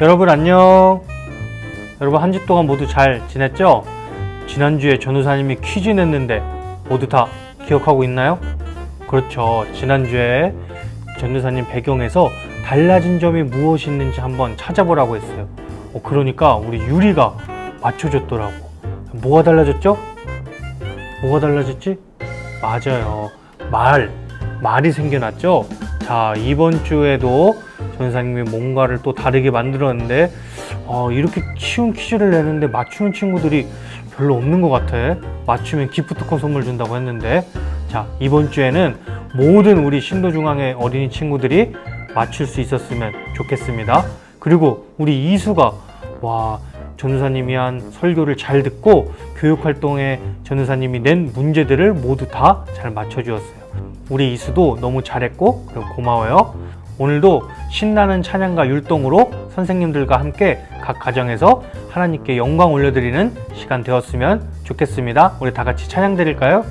여러분 안녕. 여러분 한 주 동안 모두 잘 지냈죠? 지난주에 전우사님이 퀴즈 냈는데 모두 다 기억하고 있나요? 그렇죠. 지난주에 전우사님 배경에서 달라진 점이 무엇이 있는지 한번 찾아보라고 했어요. 어, 그러니까 우리 유리가 맞춰줬더라고. 뭐가 달라졌죠? 뭐가 달라졌지? 맞아요. 말. 말이 생겨났죠? 자, 이번 주에도 전사님이 뭔가를 또 다르게 만들었는데, 어, 이렇게 쉬운 퀴즈를 내는데 맞추는 친구들이 별로 없는 것 같아. 맞추면 기프트콘 선물 준다고 했는데, 자, 이번 주에는 모든 우리 신도중앙의 어린이 친구들이 맞출 수 있었으면 좋겠습니다. 그리고 우리 이수가, 와, 전우사님이 한 설교를 잘 듣고 교육활동에 전우사님이 낸 문제들을 모두 다 잘 맞춰주었어요. 우리 이수도 너무 잘했고 그리고 고마워요. 오늘도 신나는 찬양과 율동으로 선생님들과 함께 각 가정에서 하나님께 영광 올려드리는 시간 되었으면 좋겠습니다. 우리 다 같이 찬양 드릴까요?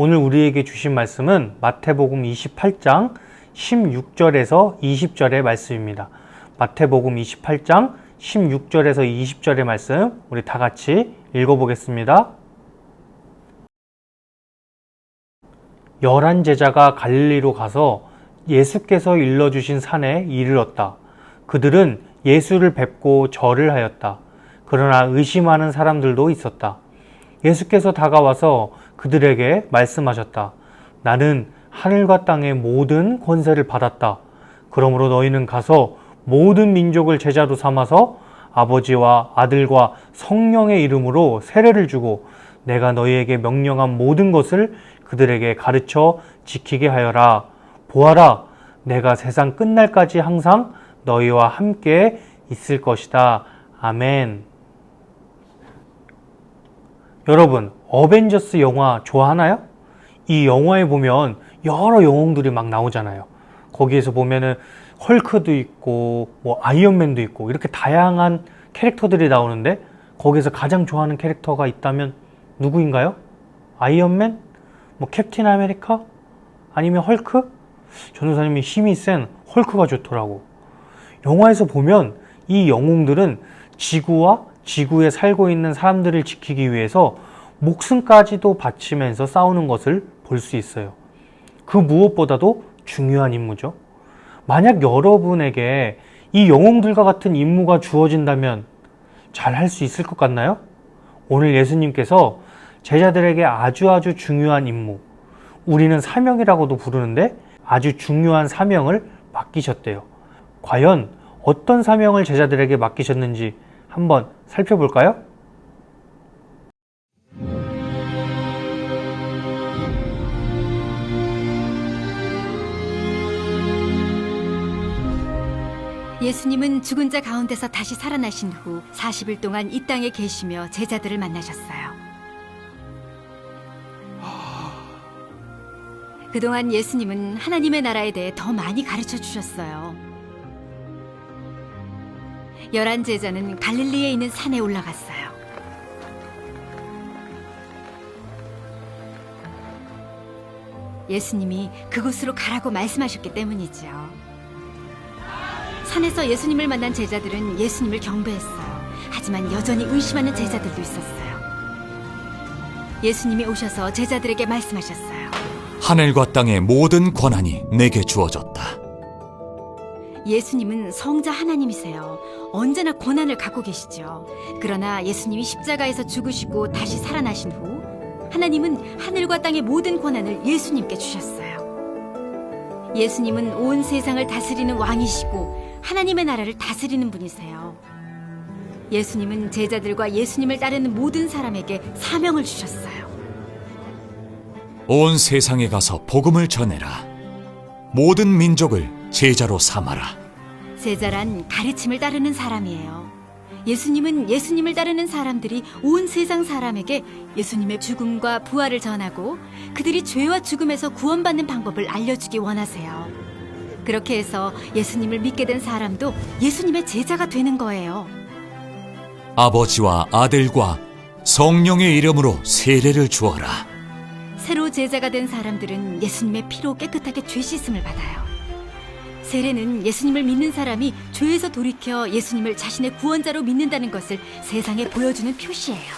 오늘 우리에게 주신 말씀은 마태복음 28장 16절에서 20절의 말씀입니다. 마태복음 28장 16절에서 20절의 말씀 우리 다 같이 읽어보겠습니다. 열한 제자가 갈릴리로 가서 예수께서 일러주신 산에 이르렀다. 그들은 예수를 뵙고 절을 하였다. 그러나 의심하는 사람들도 있었다. 예수께서 다가와서 그들에게 말씀하셨다. 나는 하늘과 땅의 모든 권세를 받았다. 그러므로 너희는 가서 모든 민족을 제자로 삼아서 아버지와 아들과 성령의 이름으로 세례를 주고 내가 너희에게 명령한 모든 것을 그들에게 가르쳐 지키게 하여라. 보아라, 내가 세상 끝날까지 항상 너희와 함께 있을 것이다. 아멘. 여러분, 어벤져스 영화 좋아하나요? 이 영화에 보면 여러 영웅들이 막 나오잖아요. 거기에서 보면은 헐크도 있고, 뭐 아이언맨도 있고, 이렇게 다양한 캐릭터들이 나오는데, 거기서 가장 좋아하는 캐릭터가 있다면 누구인가요? 아이언맨? 뭐 캡틴 아메리카? 아니면 헐크? 전우사님이 힘이 센 헐크가 좋더라고. 영화에서 보면 이 영웅들은 지구와 지구에 살고 있는 사람들을 지키기 위해서 목숨까지도 바치면서 싸우는 것을 볼 수 있어요. 그 무엇보다도 중요한 임무죠. 만약 여러분에게 이 영웅들과 같은 임무가 주어진다면 잘 할 수 있을 것 같나요? 오늘 예수님께서 제자들에게 아주 아주 중요한 임무, 우리는 사명이라고도 부르는데 아주 중요한 사명을 맡기셨대요. 과연 어떤 사명을 제자들에게 맡기셨는지 한번 살펴볼까요? 예수님은 죽은 자 가운데서 다시 살아나신 후 40일 동안 이 땅에 계시며 제자들을 만나셨어요. 그동안 예수님은 하나님의 나라에 대해 더 많이 가르쳐 주셨어요. 열한 제자는 갈릴리에 있는 산에 올라갔어요. 예수님이 그곳으로 가라고 말씀하셨기 때문이죠. 산에서 예수님을 만난 제자들은 예수님을 경배했어요. 하지만 여전히 의심하는 제자들도 있었어요. 예수님이 오셔서 제자들에게 말씀하셨어요. 하늘과 땅의 모든 권한이 내게 주어졌다. 예수님은 성자 하나님이세요. 언제나 권한을 갖고 계시죠. 그러나 예수님이 십자가에서 죽으시고 다시 살아나신 후 하나님은 하늘과 땅의 모든 권한을 예수님께 주셨어요. 예수님은 온 세상을 다스리는 왕이시고 하나님의 나라를 다스리는 분이세요. 예수님은 제자들과 예수님을 따르는 모든 사람에게 사명을 주셨어요. 온 세상에 가서 복음을 전해라. 모든 민족을 제자로 삼아라. 제자란 가르침을 따르는 사람이에요. 예수님은 예수님을 따르는 사람들이 온 세상 사람에게 예수님의 죽음과 부활을 전하고 그들이 죄와 죽음에서 구원받는 방법을 알려주기 원하세요. 그렇게 해서 예수님을 믿게 된 사람도 예수님의 제자가 되는 거예요. 아버지와 아들과 성령의 이름으로 세례를 주어라. 새로 제자가 된 사람들은 예수님의 피로 깨끗하게 죄 씻음을 받아요. 세례는 예수님을 믿는 사람이 죄에서 돌이켜 예수님을 자신의 구원자로 믿는다는 것을 세상에 보여주는 표시예요.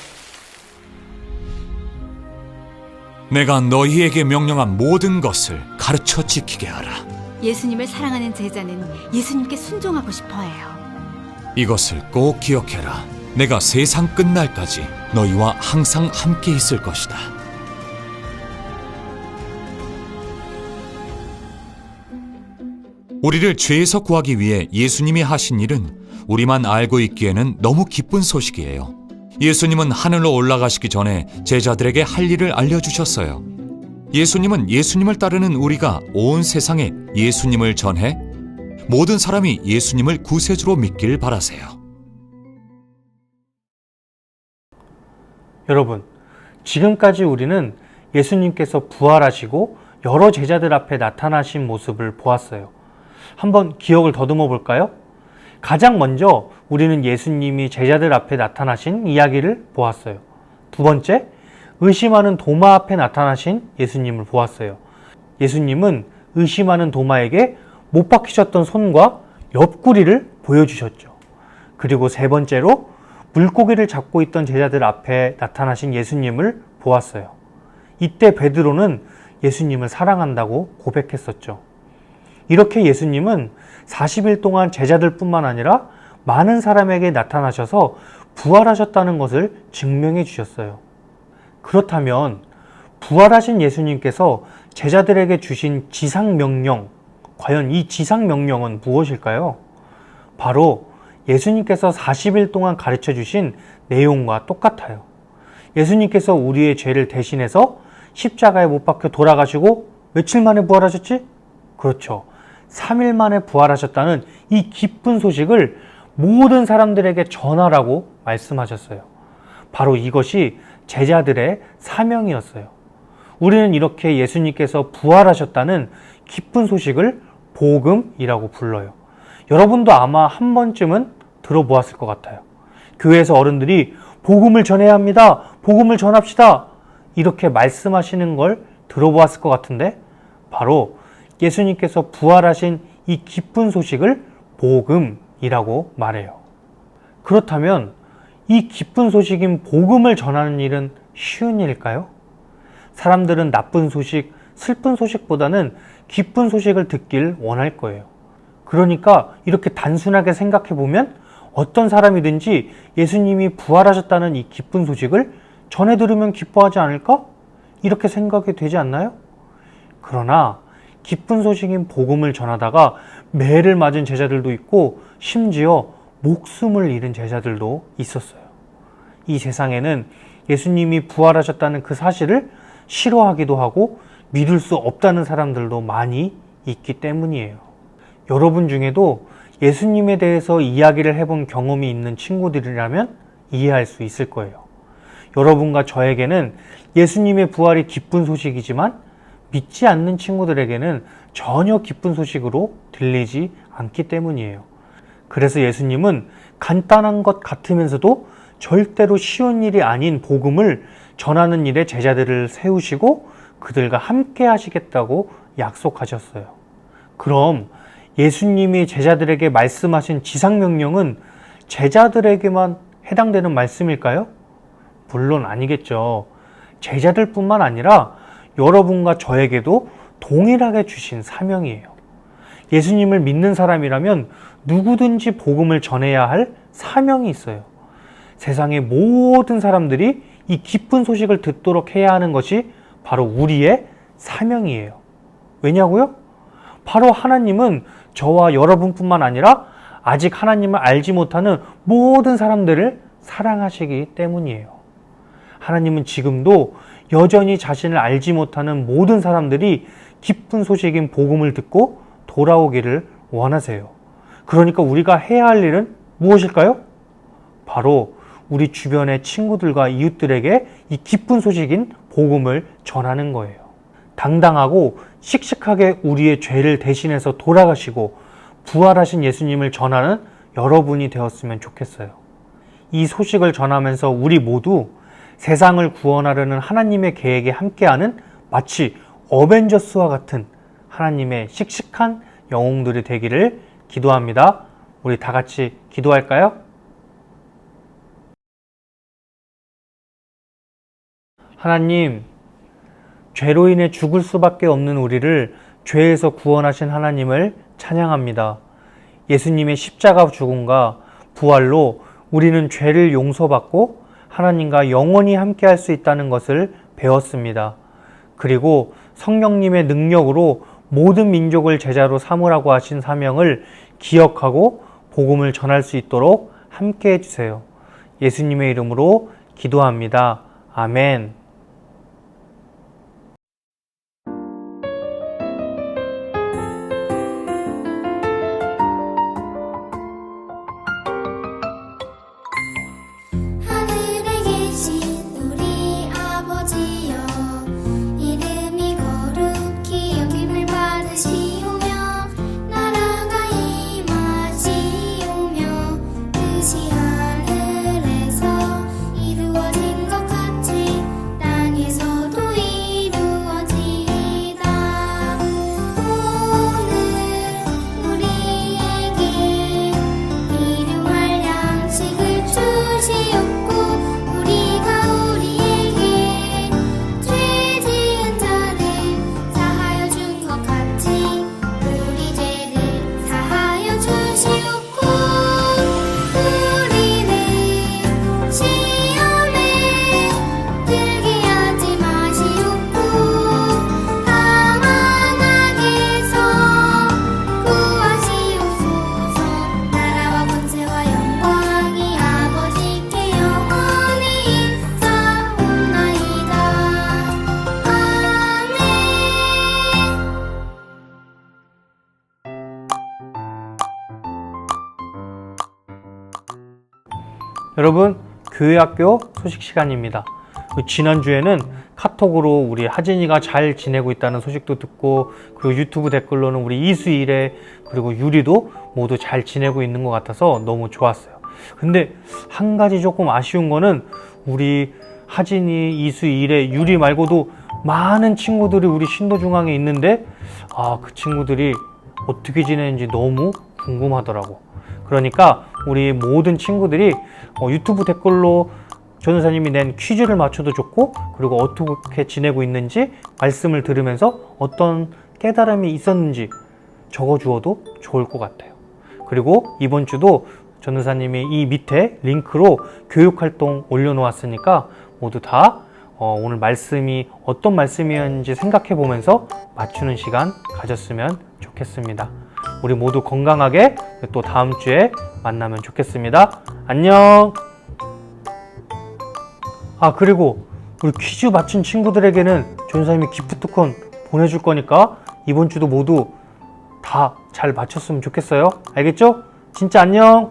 내가 너희에게 명령한 모든 것을 가르쳐 지키게 하라. 예수님을 사랑하는 제자는 예수님께 순종하고 싶어 해요. 이것을 꼭 기억해라. 내가 세상 끝날까지 너희와 항상 함께 있을 것이다. 우리를 죄에서 구하기 위해 예수님이 하신 일은 우리만 알고 있기에는 너무 기쁜 소식이에요. 예수님은 하늘로 올라가시기 전에 제자들에게 할 일을 알려주셨어요. 예수님은 예수님을 따르는 우리가 온 세상에 예수님을 전해 모든 사람이 예수님을 구세주로 믿길 바라세요. 여러분, 지금까지 우리는 예수님께서 부활하시고 여러 제자들 앞에 나타나신 모습을 보았어요. 한번 기억을 더듬어 볼까요? 가장 먼저 우리는 예수님이 제자들 앞에 나타나신 이야기를 보았어요. 두 번째, 의심하는 도마 앞에 나타나신 예수님을 보았어요. 예수님은 의심하는 도마에게 못 박히셨던 손과 옆구리를 보여주셨죠. 그리고 세 번째로 물고기를 잡고 있던 제자들 앞에 나타나신 예수님을 보았어요. 이때 베드로는 예수님을 사랑한다고 고백했었죠. 이렇게 예수님은 40일 동안 제자들뿐만 아니라 많은 사람에게 나타나셔서 부활하셨다는 것을 증명해 주셨어요. 그렇다면 부활하신 예수님께서 제자들에게 주신 지상 명령, 과연 이 지상 명령은 무엇일까요? 바로 예수님께서 40일 동안 가르쳐 주신 내용과 똑같아요. 예수님께서 우리의 죄를 대신해서 십자가에 못 박혀 돌아가시고 며칠 만에 부활하셨지? 그렇죠. 3일 만에 부활하셨다는 이 기쁜 소식을 모든 사람들에게 전하라고 말씀하셨어요. 바로 이것이 제자들의 사명이었어요. 우리는 이렇게 예수님께서 부활하셨다는 기쁜 소식을 복음이라고 불러요. 여러분도 아마 한 번쯤은 들어보았을 것 같아요. 교회에서 어른들이 복음을 전해야 합니다. 복음을 전합시다. 이렇게 말씀하시는 걸 들어보았을 것 같은데 바로 예수님께서 부활하신 이 기쁜 소식을 복음이라고 말해요. 그렇다면 이 기쁜 소식인 복음을 전하는 일은 쉬운 일일까요? 사람들은 나쁜 소식, 슬픈 소식보다는 기쁜 소식을 듣길 원할 거예요. 그러니까 이렇게 단순하게 생각해 보면 어떤 사람이든지 예수님이 부활하셨다는 이 기쁜 소식을 전해 들으면 기뻐하지 않을까? 이렇게 생각이 되지 않나요? 그러나 기쁜 소식인 복음을 전하다가 매를 맞은 제자들도 있고 심지어 목숨을 잃은 제자들도 있었어요. 이 세상에는 예수님이 부활하셨다는 그 사실을 싫어하기도 하고 믿을 수 없다는 사람들도 많이 있기 때문이에요. 여러분 중에도 예수님에 대해서 이야기를 해본 경험이 있는 친구들이라면 이해할 수 있을 거예요. 여러분과 저에게는 예수님의 부활이 기쁜 소식이지만 믿지 않는 친구들에게는 전혀 기쁜 소식으로 들리지 않기 때문이에요. 그래서 예수님은 간단한 것 같으면서도 절대로 쉬운 일이 아닌 복음을 전하는 일에 제자들을 세우시고 그들과 함께 하시겠다고 약속하셨어요. 그럼 예수님이 제자들에게 말씀하신 지상명령은 제자들에게만 해당되는 말씀일까요? 물론 아니겠죠. 제자들 뿐만 아니라 여러분과 저에게도 동일하게 주신 사명이에요. 예수님을 믿는 사람이라면 누구든지 복음을 전해야 할 사명이 있어요. 세상의 모든 사람들이 이 기쁜 소식을 듣도록 해야 하는 것이 바로 우리의 사명이에요. 왜냐고요? 바로 하나님은 저와 여러분뿐만 아니라 아직 하나님을 알지 못하는 모든 사람들을 사랑하시기 때문이에요. 하나님은 지금도 여전히 자신을 알지 못하는 모든 사람들이 기쁜 소식인 복음을 듣고 돌아오기를 원하세요. 그러니까 우리가 해야 할 일은 무엇일까요? 바로 우리 주변의 친구들과 이웃들에게 이 기쁜 소식인 복음을 전하는 거예요. 당당하고 씩씩하게 우리의 죄를 대신해서 돌아가시고 부활하신 예수님을 전하는 여러분이 되었으면 좋겠어요. 이 소식을 전하면서 우리 모두 세상을 구원하려는 하나님의 계획에 함께하는 마치 어벤져스와 같은 하나님의 씩씩한 영웅들이 되기를 기도합니다. 우리 다 같이 기도할까요? 하나님, 죄로 인해 죽을 수밖에 없는 우리를 죄에서 구원하신 하나님을 찬양합니다. 예수님의 십자가 죽음과 부활로 우리는 죄를 용서받고 하나님과 영원히 함께할 수 있다는 것을 배웠습니다. 그리고 성령님의 능력으로 모든 민족을 제자로 삼으라고 하신 사명을 기억하고 복음을 전할 수 있도록 함께 해주세요. 예수님의 이름으로 기도합니다. 아멘. 여러분, 교회학교 소식 시간입니다. 그 지난주에는 카톡으로 우리 하진이가 잘 지내고 있다는 소식도 듣고 그리고 유튜브 댓글로는 우리 이수일에 그리고 유리도 모두 잘 지내고 있는 것 같아서 너무 좋았어요. 근데 한 가지 조금 아쉬운 거는 우리 하진이, 이수일에 유리 말고도 많은 친구들이 우리 신도중앙에 있는데 아, 그 친구들이 어떻게 지내는지 너무 궁금하더라고. 그러니까 우리 모든 친구들이 어, 유튜브 댓글로 전우사님이 낸 퀴즈를 맞춰도 좋고 그리고 어떻게 지내고 있는지 말씀을 들으면서 어떤 깨달음이 있었는지 적어주어도 좋을 것 같아요. 그리고 이번 주도 전우사님이 이 밑에 링크로 교육활동 올려놓았으니까 모두 다 어, 오늘 말씀이 어떤 말씀이었는지 생각해 보면서 맞추는 시간 가졌으면 좋겠습니다. 우리 모두 건강하게 또 다음 주에 만나면 좋겠습니다. 안녕! 아, 그리고 우리 퀴즈 맞춘 친구들에게는 전사님이 기프트콘 보내줄 거니까 이번 주도 모두 다 잘 맞췄으면 좋겠어요. 알겠죠? 진짜 안녕!